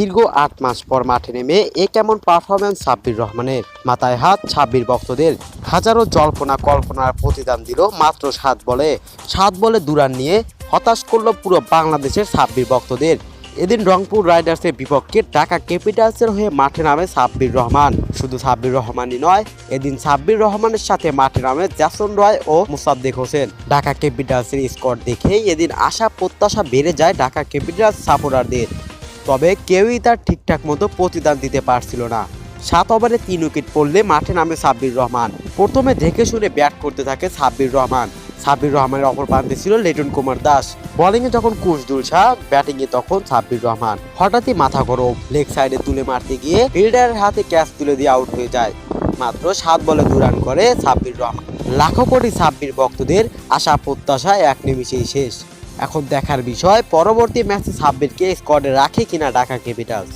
দীর্ঘ আট মাস পর মাঠে নেমে এ কেমন পারফরমেন্স সাব্বির রহমানের? মাথায় হাত ছাব্বির ভক্তদের। হাজারো জল্পনা, কল্পনার প্রতিদান দিল মাত্র সাত বলে। সাত বলে দুরান নিয়ে হতাশ করল পুরো বাংলাদেশের সাব্বির ভক্তদের। এদিন রংপুর রাইডার্সের বিপক্ষে ঢাকা ক্যাপিটালসের হয়ে মাঠে নামে সাব্বির রহমান। শুধু সাব্বির রহমানই নয়, এদিন সাব্বির রহমানের সাথে মাঠে নামে জ্যাসন রয় ও মুসাদ্দেক হোসেন। ঢাকা ক্যাপিটালসের স্কোর দেখেই এদিন আশা প্রত্যাশা বেড়ে যায় ঢাকা ক্যাপিটালস সাপোর্টারদের। তবে কেউই তার ঠিকঠাক মতো প্রতিদান দিতে পারছিল না। সাত ওভারে তিন উইকেট পড়লে মাঠে নামে সাব্বির রহমান। প্রথমে দেখে শুনে ব্যাট করতে থাকে সাব্বির রহমান। সাব্বির রহমানের অপর প্রান্তে ছিল লিটন কুমার দাস। বোলিংয়ে যখন কুশদুল শাহ ব্যাটিংয়ে তখন সাব্বির রহমান। হঠাৎই মাথা গরম, লেগ সাইডে তুলে মারতে গিয়ে ফিল্ডারের হাতে ক্যাচ তুলে দিয়ে আউট হয়ে যায়। মাত্র সাত বলে দু রান করে সাব্বির রহমান। লাখো কোটি সাব্বির ভক্তদের আশা প্রত্যাশা এক নিমিষেই শেষ। এখন দেখার বিষয় পরবর্তী ম্যাচে সাব্বিরকে স্কোয়াডে রাখে কিনা ঢাকা ক্যাপিটালস